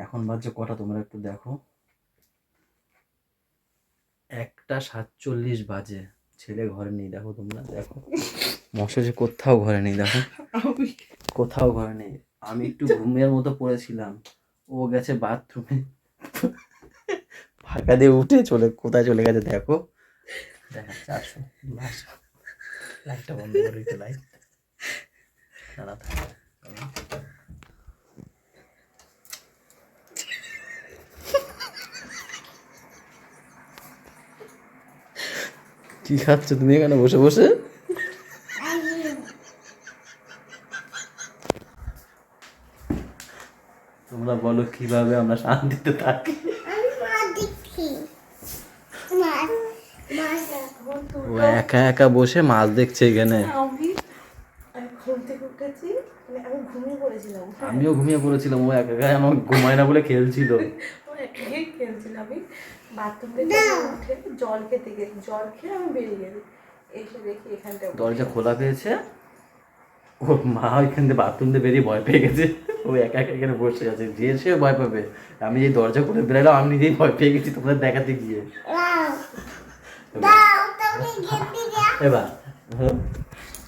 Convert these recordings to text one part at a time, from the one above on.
এখন বাজছে কটা? তোমরা একটু দেখো। একটা সাতচল্লিশ বাজে। ছেলে ঘরে নেই, দেখো তোমরা, দেখো। মশা যে কোথাও ঘরে নেই, দেখো। কোথাও ঘরে নেই। আমি একটু ঘুমের মতো পড়েছিলাম। ও গেছে বাথরুমে। ফাঁকা দিয়ে উঠে চলে, কোথায় চলে গেছে দেখো। দেখা, চারশো। লাইটটা বন্ধ করে লাইট। দাঁড়া। কি খাচ্ছ তুমি এখানে বসে বসে? তোমরা বলো কীভাবে আমরা শান্তিতে থাকি? ও একা একা বসে মাছ দেখছে এখানে। মানে আমিও ঘুমিয়ে পড়েছিলাম ও একা একা আমার ঘুমায় না বলে খেলছিল। ও খেলছিলাম আমি। বাথরুম থেকে উঠে জল খেতে গেছি। জল খেয়ে আমি বেরিয়ে গেছি। এসে দেখি এখানটা দরজা খোলা পেয়েছে? ওর মা ওইখান থেকে বাথরুম দিয়ে বেরিয়ে ভয় পেয়ে গেছে। ও একা একা এখানে বসে আছে। যে সে ভয় পাবে। আমি যে দরজা খুলে বেরালাম আমি নিজেই ভয় পেয়ে গেছি তোমাদের দেখাতে গিয়ে। দাও। দাও তুমি গেটে দাও এবার। হ্যাঁ,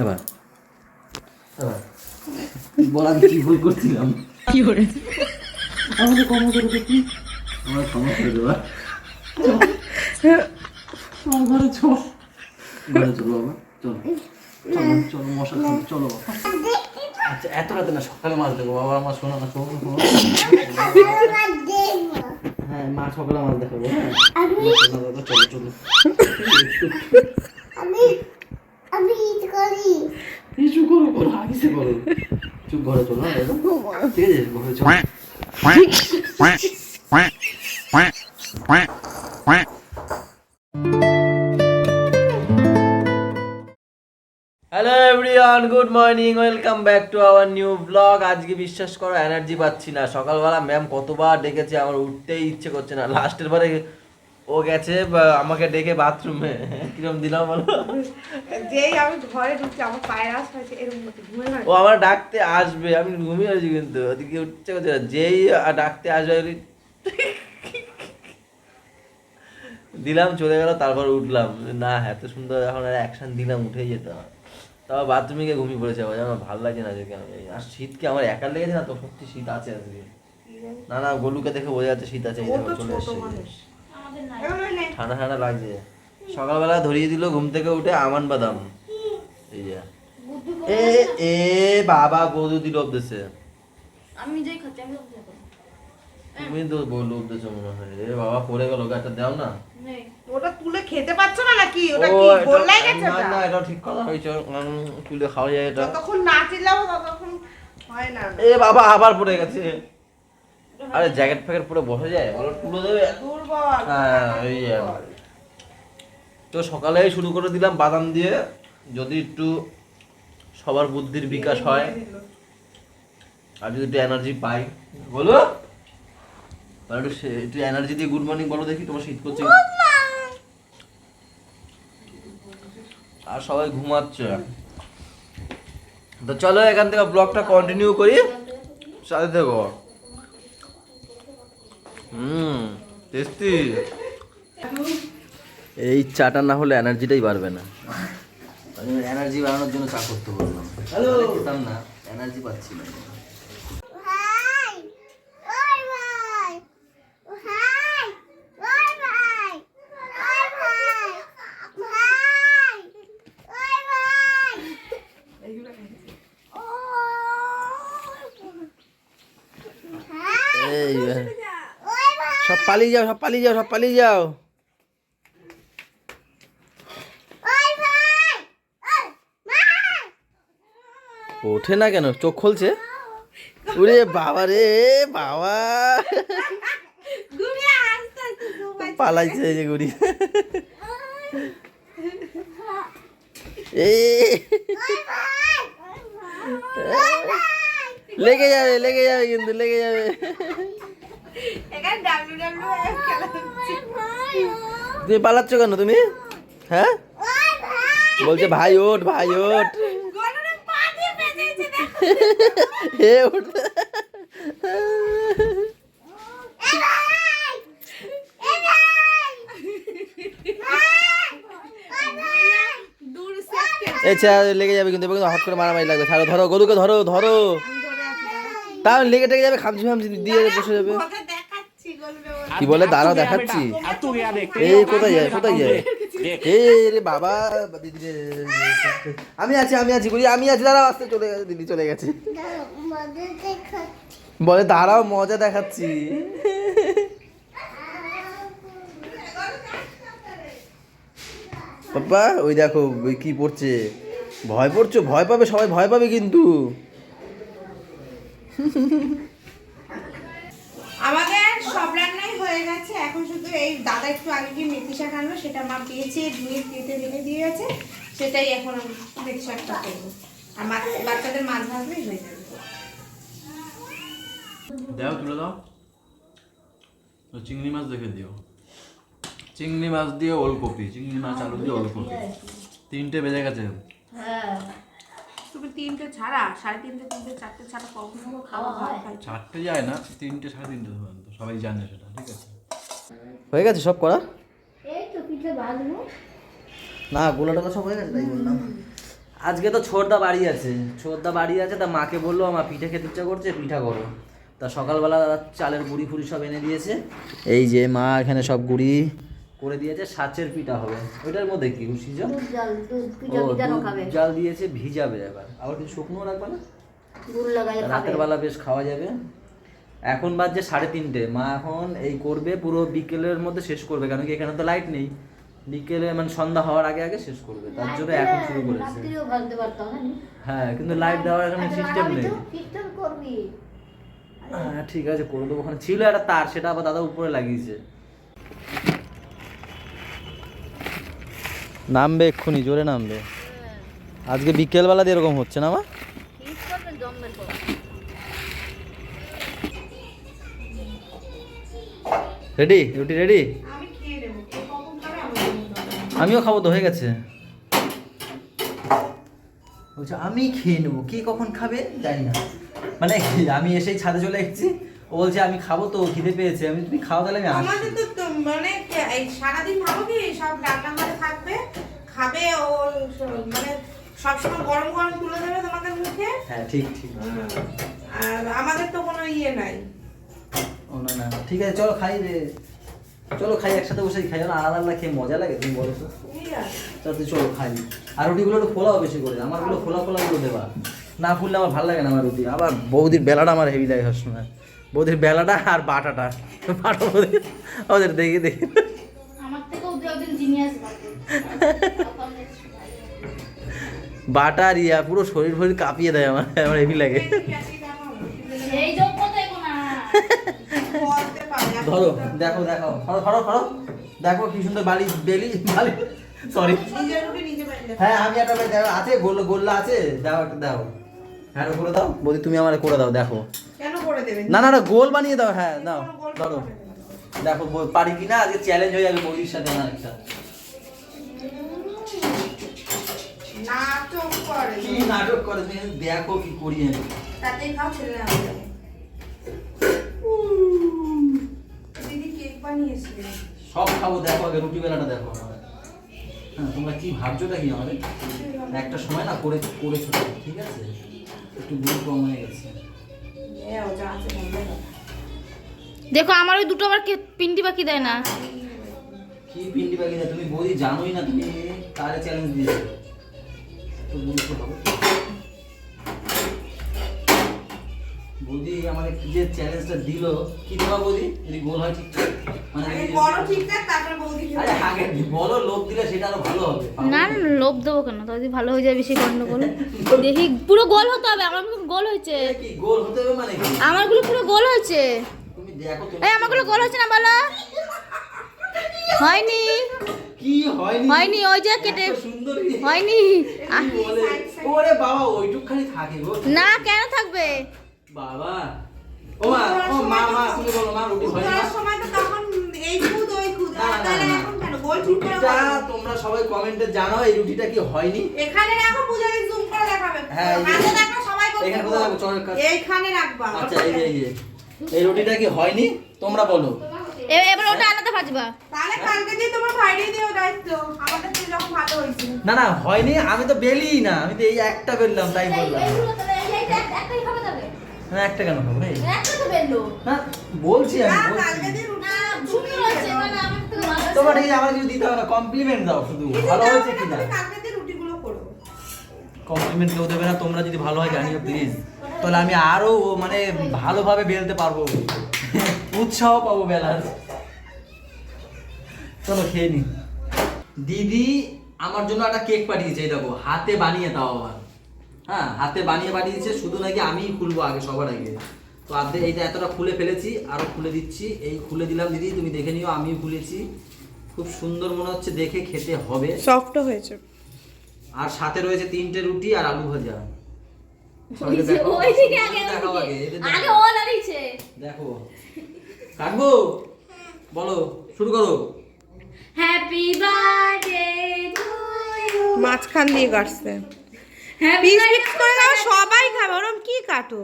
এবার। এবার। বল আমি কি ভুল করছিলাম? কি করে? আমাকে ক্ষমা করে কি? আমার করে দেবা। চল ঘরে চল। ঘরে চলো বাবা চলো। চলো চলো মশা খাব চলো বাবা। আচ্ছা এত রাতে না সকালে মাছ দেবো বাবা আমার শোনো না শোনো হ্যাঁ মা সকালে মাছ দেখাবো। হ্যাঁ আমি চলো আমি আমি ঈদ করি। কিছু করো করো আগিসে করো। চুপ ঘরে চলো হ্যাঁ ঠিক আছে ঘরে চলো। quack, quack, quack, quack. Hello everyone good morning welcome back to our new vlog আজকে বিশ্বাস করো এনার্জি পাচ্ছি না। সকালবেলা ম্যাম কতবার ডেকেছে আমার উঠতেই ইচ্ছে করছে না। লাস্টের বারে ও গেছে আমাকে ডেকে বাথরুমে কিরম দিলাম বলো? যেই আমি ঘরে ঢুকছি আমার পায়ের আশ হয়েছে এরকম ও আমার ডাকতে আসবে আমি ঘুমিয়ে আছি কিন্তু। ওদিকে উঠছে করছে না। যেই ডাকতে আসবে দিলাম চলে গেল তারপর উঠলাম। না এত সুন্দর এখন আর অ্যাকশন দিলাম উঠেই যেতে হবে তারপর বাথরুমে গিয়ে ঘুমিয়ে পড়েছে আবার আমার ভালো লাগছে না আজকে আমি। আর শীতকে আমার একার লেগেছে না তো? সত্যি শীত আছে আজকে। না না গোলুকে দেখে বোঝা যাচ্ছে শীত আছে চলে এসছে। ঠান্ডা ঠান্ডা লাগছে। সকালবেলা ধরিয়ে দিল ঘুম থেকে উঠে আমান বাদাম। এই যে। এ এ বাবা বৌদু দিল অবদেশে আমি নিজেই খাচ্ছি আমি তুমি তো বলল উদ্দেশ্য মনে হয়। এ বাবা পড়ে গেল গাছটা দাও না। ওটা তুলে খেতে পারছ না নাকি? ওটা কি গোল্লাই গেছে না না এটা ঠিক কথা হয়েছে। তুলে খাওয়া যায় এটা। যতক্ষণ না চিল্লাবো ততক্ষণ হয় না। এ বাবা আবার পড়ে গেছে। আরে জ্যাকেট ফ্যাকেট পুরো বসে যায়? বলো তুলে দেবে? হ্যাঁ এই তো সকালেই শুরু করে দিলাম বাদাম দিয়ে। যদি একটু সবার বুদ্ধির বিকাশ হয়। আর যদি একটু এনার্জি পাই। বলো। আর একটু সে- একটু এনার্জি দিয়ে গুড মর্নিং বলো দেখি তোমার শীত করছে আর সবাই ঘুমাচ্ছে। তো চলো এখান থেকে ব্লগটা কন্টিনিউ করি। সাথে থেকো। হুম টেস্টি এই চাটা না হলে এনার্জিটাই বাড়বে না। এনার্জি বাড়ানোর জন্য চা করতে বললাম। হ্যালো খেতাম না এনার্জি পাচ্ছি না ভাই ওই ভাই ভাই ওই ভাই ওই ভাই ভাই ওই ভাই ও ভাই এই ওই ভাই সব পালিয়ে যাও সব পালিয়ে যাও সব পালিয়ে যাও। ওঠে না কেন? চোখ খুলছে? ওরে বাবা রে বাবা। পালাইছে এই যে গুড়ি। লেগে যাবে লেগে যাবে কিন্তু লেগে যাবে। তুমি পালাচ্ছ কেন তুমি? হ্যাঁ? বলছে ভাই ওঠ ভাই ওঠ। হে ওঠ। লেগে যাবে কিন্তু হট করে মারামারি লাগবে। ছাড়ো ধরো গরুকে ধরো ধরো। তাও লেগে টেগে যাবে খামচি ফামচি দিয়ে বসে যাবে। কি বলে? দাঁড়াও দেখাচ্ছি। এই কোথায় যায় কোথায় যায়? রে বাবা দিদি আমি আছি আমি আছি বলি আমি আছি। দাঁড়াও আসতে চলে গেছে দিদি চলে গেছে। বলে দাঁড়াও মজা দেখাচ্ছি। বাবা ওই দেখো ওই কি পড়ছে? ভয় পড়ছো? ভয় পাবে সবাই ভয় পাবে কিন্তু। গেছে এখন শুধু এই দাদা একটু আগে গিয়ে মেথি শাক আনলো সেটা মা পেয়েছে ধুয়ে কেটে রেখে দিয়ে গেছে। সেটাই এখন আমি মেথি শাকটা করব। আর মা- বাচ্চাদের মাছ ভাজলেই হয়ে যাবে। দাও তুলে দাও। তো চিংড়ি মাছ দেখে দিও। চিংড়ি মাছ দিয়ে ওলকপি চিংড়ি মাছ আলু দিয়ে ওলকপি। তিনটে বেজে গেছে। তুমি তিনটে ছাড়া সাড়ে তিনটে তিনটে চারটে ছাড়া কখনো খাওয়া খাই চারটে যায় না তিনটে সাড়ে তিনটে সবাই জানে সেটা ঠিক আছে? হয়ে গেছে সব করা? না গোলা টোলা সব হয়ে গেছে তাই বললাম। আজকে তো ছোটদা বাড়ি আছে। ছোটদা বাড়ি আছে তা মাকে বলল আমার পিঠে খেতে ইচ্ছা করছে পিঠা করো। তা সকালবেলা দাদা চালের গুড়ি ফুড়ি সব এনে দিয়েছে। এই যে মা এখানে সব গুড়ি করে দিয়েছে সাচের পিঠা হবে। ওইটার মধ্যে কি দুধ জল জাল দিয়েছে ভিজাবে এবার। আবার কিছু শুকনো রাখবে না? রাতের বেলা বেশ খাওয়া যাবে। এখন বাজছে সাড়ে তিনটে। মা এখন এই করবে পুরো বিকেলের মধ্যে শেষ করবে কারণ কি এখানে তো লাইট নেই। বিকেলে মানে সন্ধ্যা হওয়ার আগে আগে শেষ করবে তার জন্য এখন শুরু করেছে। হ্যাঁ কিন্তু লাইট দেওয়ার এখানে সিস্টেম নেই। হ্যাঁ ঠিক আছে করে দেবো। ওখানে ছিল একটা তার সেটা আবার দাদা উপরে লাগিয়েছে। নামবে এক্ষুনি জোরে নামবে। আজকে বিকেলবেলা দিয়ে এরকম হচ্ছে না মা? রেডি রুটি রেডি খাবে। আমিও খাব তো হয়ে গেছে। বলছে আমি খেয়ে নেব। কে কখন খাবে জানি না। মানে আমি এসেই ছাদে চলে এসেছি। ও বলছে আমি খাব তো খিদে পেয়েছে। আমি তুমি খাও তাহলে আমি আমাদের তো মানে এই সারাদিন ভাবো কি? সব রান্নাঘরে থাকবে। খাবে ও মানে সবসময় গরম গরম তুলে দেবে তোমাদের মুখে। হ্যাঁ ঠিক ঠিক। আর আমাদের তো কোনো ইয়ে নাই। না। ঠিক আছে চলো খাই রে। চলো খাই একসাথে বসে খাই। না আলাদা আলাদা খেয়ে মজা লাগে তুমি বলো তো। ঠিক চলো তুই চলো খাই। আর রুটিগুলো একটু ফোলাও বেশি করে। আমারগুলো ফোলা ফোলা গুলো দেবা। না ফুললে আমার ভালো লাগে না আমার রুটি। আবার বৌদির বেলাটা আমার হেভি লাগে সবসময়। বৌদির বেলাটা আর বাটাটা। বাটা বৌদির ওদের দেখি দেখি। বাটা। আর ইয়া পুরো শরীর ফরীর কাঁপিয়ে দেয় আমার আমার হেভি লাগে সেই যোগ্যতা এখন না বলতে পারে ধরো দেখো দেখো ধরো ধরো ধরো। দেখো কি সুন্দর বালি বেলি বালি। সরি হ্যাঁ আমি একটা দেখো আছে গোল গোল্লা আছে। দাও একটা দাও হ্যাঁ করে দাও। বৌদি তুমি আমার করে দাও দেখো। কেন করে দেবেন না না না গোল বানিয়ে দাও হ্যাঁ দাও ধরো। দেখো পারি কি না আজকে চ্যালেঞ্জ হয়ে যাবে বৌদির সাথে না একটা। নাটক করে। কি নাটক করে দেখো কি করি আমি। তাতেই খাও ছেলে না হয়ে যাবে। দিদি কেক বানিয়েছিল সব খাব দেখো আগে রুটি বেলাটা দেখো। হ্যাঁ তোমরা কি ভাবছোটা কি আমাদের? একটা সময় না করে করেছ ঠিক আছে? একটু গুরু কম হয়ে গেছে। দেখো আমার ওই দুটো আবার কে পিন্ডি বাকি দেয় না। কি পিন্ডি বাকি দেয়? তুমি বৌদি জানোই না তুমি কারে চ্যালেঞ্জ দিয়েছ। তো গুরুত্ব হবে। বৌদি আমাকে কি যে চ্যালেঞ্জটা দিল কি দেওয়া বৌদি? যদি গোল হয় ঠিক মানে বড় ঠিকঠাক তারপর বৌদি খেতে আরে আগে বলো লোক দিলে সেটা আরও ভালো হবে না না লোভ দেবো কেন? তো যদি ভালো হয়ে যায় বেশি গন্ডগোল। দেখি পুরো গোল হতে হবে আমার গোল হয়েছে। কি গোল হতে হবে মানে কি? আমারগুলো পুরো গোল হয়েছে। তুমি দেখো এই আমারগুলো গোল হয়েছে না বলো? হয়নি। কি হয়নি? হয়নি ওই যে কেটে সুন্দর হয়নি। কি বলে? ওরে বাবা ওইটুকখানি থাকে গো। না কেন থাকবে? বাবা। ও মা ও মা মা তুমি বলো মা রুটি হয় না সময় তো তখন এই খুদ ওই খুদ। না, না, তাহলে এখন কেন? গোল ঠিক করে রুটিটা তোমরা সবাই কমেন্টে জানাও এই রুটিটা কি হয়নি? এখানে রাখো পূজাকে জুম করে দেখাবে। হ্যাঁ, এই দেখো সবাই বলবে এখানে কোথায় রাখব? চলের এইখানে রাখবা। আচ্ছা এই এই এই রুটিটা কি হয়নি? তোমরা বলো। এবার ওটা আলাদা ভাজবা। তাহলে কালকে দিয়ে তোমার ভাইরে দিও দায়িত্ব। আমাদের তো যখন ভালো হয়েছে। না না হয়নি আমি তো বেলি না। আমি তো এই একটা বেললাম তাই বললাম। এইটা একটাই খাবে না একটা কেন খাব এই? একটা তো বেললো না বলছি আমি না বলছি। মানে। তোমার ঠিক আমার কিছু দিতে হবে না কমপ্লিমেন্ট দাও শুধু ভালো হয়েছে কিনা? রুটিগুলো করো কমপ্লিমেন্ট কেউ দেবে না তোমরা যদি ভালো হয় জানিও প্লিজ তাহলে আমি আরও মানে ভালোভাবে বেলতে পারব। উৎসাহ পাবো বেলার। চলো খেয়ে নি। দিদি আমার জন্য একটা কেক পাঠিয়েছে এই দেখো হাতে বানিয়ে দাও আবার। হ্যাঁ হাতে বানিয়ে পাঠিয়েছে শুধু নাকি আমিই খুলবো আগে সবার আগে। তো আর্ধেক এইটা এতটা খুলে ফেলেছি আরও খুলে দিচ্ছি। এই খুলে দিলাম দিদি তুমি দেখে নিও আমিও খুলেছি। খুব সুন্দর মনে হচ্ছে দেখে খেতে হবে। সফট হয়েছে। আর সাথে রয়েছে তিনটে রুটি আর আলু ভাজা। দেখো কাটবো? বলো শুরু করো। হ্যাপি বার্থডে মাঝখান দিয়ে কাটছে। হ্যাপি পিস পিস করে খাবে সবাই খাবে। ওরম কি কাটো?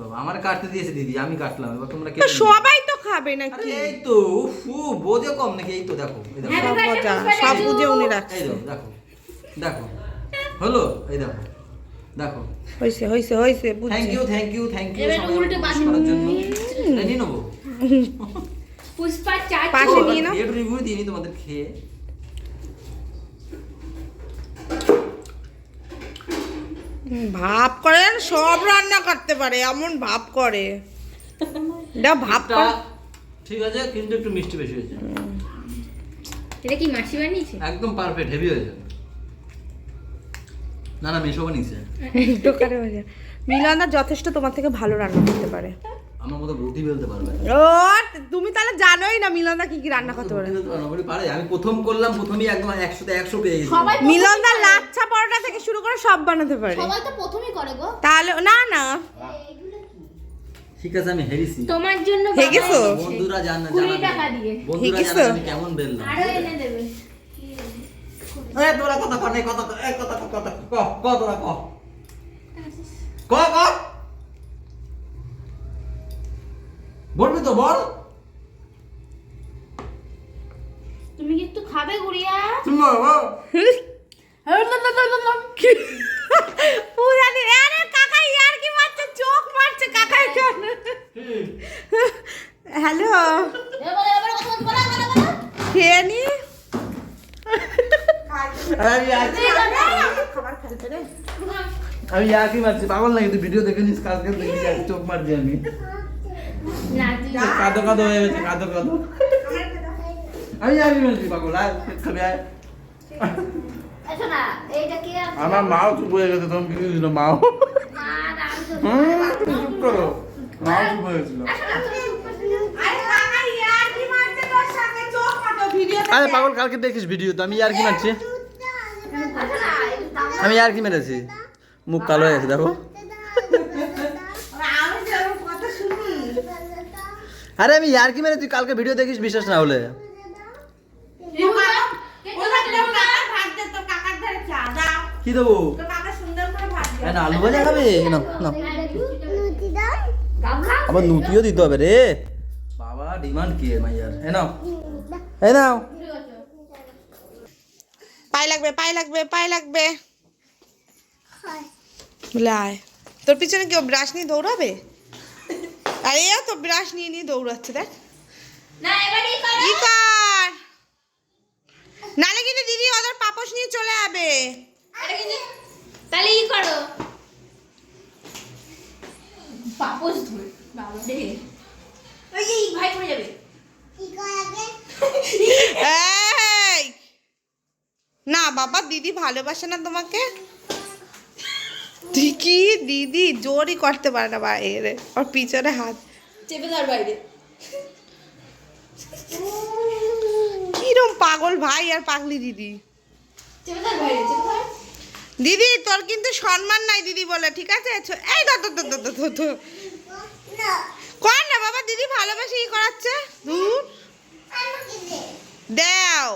বাবা আমার কাটতে দিয়েছে দিদি আমি কাটলাম এবার তোমরা তো সবাই তো খাবে নাকি? এই তো উফ, বোঝে কম নাকি এই তো দেখো এই দেখো। Happy সব পুষ্পা বুঝে উনি রাখছে। দেখো দেখো দেখো হলো? এই দেখো দেখো। হয়েছে হয়েছে হয়েছে thank you thank you thank you এবার উল্টে পাশে করার জন্য। নিয়ে নেব। পুষ্পা চাচু পাশে নিয়ে নাও। রিভিউ দিইনি তোমাদের খেয়ে। ভাব করে সব রান্না করতে পারে এমন ভাব করে। এটা ভাব ঠিক আছে কিন্তু একটু মিষ্টি বেশি হয়েছে এটা কি মাসি বানিয়েছে? একদম পারফেক্ট হেভি হয়েছে না না মেশো বানিয়েছে। দোকানে বাজে মিলানা যথেষ্ট তোমার থেকে ভালো রান্না করতে পারে। আমার মতো রুটি বেলতে পারবে ও তুমি তাহলে জানোই না মিলনদা কি কি রান্না করতে পারে। রুটি আমি প্রথম করলাম প্রথমেই একদম একশোতে একশো পেয়ে গেছি। মিলনদা লাচ্ছা পরোটা থেকে শুরু করে সব বানাতে পারে। সবাই তো প্রথমই করে গো। তাহলে না না। ঠিক আছে আমি হেরিছি তোমার জন্য গেছো? বাবা। এনেছে। বন্ধুরা জান না কুড়ি টাকা দিয়ে। বন্ধুরা হেগেছো? আমি কেমন বেললাম। আরও এনে দেবে। এ তোরা কথা ক তোরা ক ক ক বলবি তো বল। তুমি কি একটু খাবে গুড়িয়া। পুরানি আরে কাকা ইয়ার কি মারছে? চোখ কাকা হ্যালো? খেয়ে নি? আমি আমি পাগল নাকি? তুই ভিডিও দেখে নিস কালকে দেখি চোখ মারছি আমি। কাদো কাদো হয়ে গেছে কাদো কাদো। আমি ইয়াকি মারছি পাগল আয় খাবি আমার মাও চুপ হয়ে গেছে তখন কিছু ছিল মাও। আমি চুপ। করো। মাও চুপ হয়ে গেছিল। আরে আরে পাগল কালকে দেখিস ভিডিও তো আমি ইয়ার কি মারছি? আমি ইয়ার কি মেরেছি? মুখ কালো হয়ে গেছে দেখো আমি যেরকম কথা শুনি আরে আমি ইয়ার কি তুই কালকে ভিডিও দেখিস বিশ্বাস না হলে। কি দেবো? আলু ভাজা খাবে? না না আবার নুতিও দিতে হবে রে। বাবা ডিমান্ড কি এ মাইয়ার? এ নাও। এই নাও। পায়ে লাগবে পায়ে লাগবে পায়ে লাগবে। বলে আয়। তোর পিছনে কেউ ব্রাশ নিয়ে দৌড়াবে? আরে ও তো ব্রাশ নিয়ে নিয়ে দৌড়াচ্ছে দেখ। না এবারই কি কর। নালে কিন্তু দিদি ওদের পাপস নিয়ে চলে যাবে। তাহলে ই করো। পাপোশ ধরে বাবা রে। ওই যে ভাই পড়ে যাবে। কি করাবে এই। না বাবা দিদি ভালোবাসে না তোমাকে। ঠিকই দিদি জোরই করতে পারে না বাইরে ওর পিছনে হাত। চেপে ধর বাইরে। কিরম পাগল ভাই আর পাগলি দিদি। দিদি তোর কিন্তু সম্মান নাই দিদি বলে ঠিক আছে? এই কর না বাবা দিদি ভালোবাসে ই করাচ্ছে। দূর দেও।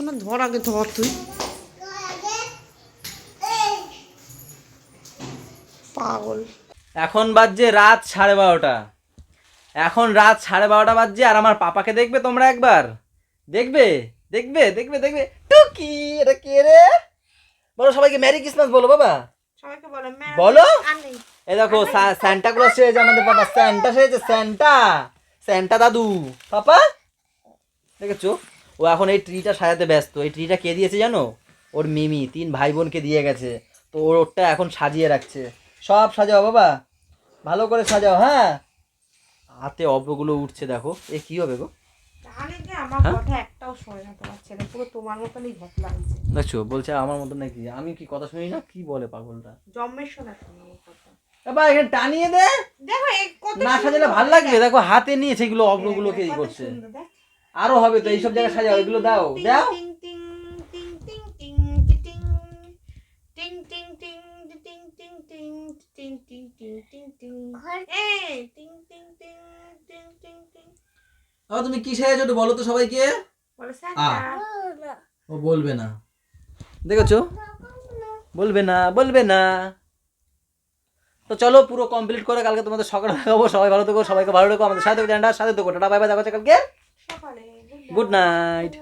শোনা ধর আগে ধর তুই। পাগল। এখন বাজছে রাত সাড়ে বারোটা। এখন রাত সাড়ে বারোটা বাজছে আর আমার পাপাকে দেখবে তোমরা একবার? দেখবে? দেখবে? দেখবে? দেখবে? টুকি এটা কে রে? বলো সবাইকে ম্যারি ক্রিসমাস বলো বাবা। সবাইকে বলো এই দেখো স্যান্টা ক্লজ সেজেছে আমাদের পাপা। স্যান্টা সেজেছে স্যান্টা স্যান্টা দাদু। পাপা? দেখেছ? ও এখন এই ট্রিটা সাজাতে ব্যস্ত। এই ট্রিটা কে দিয়েছে জানো? ওর মিমি তিন ভাই বোনকে দিয়ে গেছে। তো ওর ওরটা এখন সাজিয়ে রাখছে। সব সাজাও বাবা। ভালো করে সাজাও হ্যাঁ? হাতে অব্রগুলো উঠছে দেখো। এ কি হবে গো? কি হ্যাঁ? দেখছ বলছে আমার মতো নাকি? আমি কি কথা শুনি না? কি বলে পাগলটা? জন্মের শোনা এবার এখানে টানিয়ে দে। দেখো না সাজালে ভালো লাগবে। দেখো হাতে নিয়ে সেগুলো অব্রগুলোকে ই করছে। আরও হবে তো এইসব জায়গায় সাজাও এগুলো দাও দাও। তুমি কি সাজাছো একটু বলো তো সবাইকে। ও বলবে না। দেখেছ? বলবে না বলবে না। তো চলো পুরো কমপ্লিট করে কালকে তোমাদের সকালে দেখাবো। সবাই ভালো থেকো সবাইকে ভালো রেখো আমাদের সাথে চ্যানেলটা সাথে থেকো। টাটা বাই বাই দেখা কালকে। Good night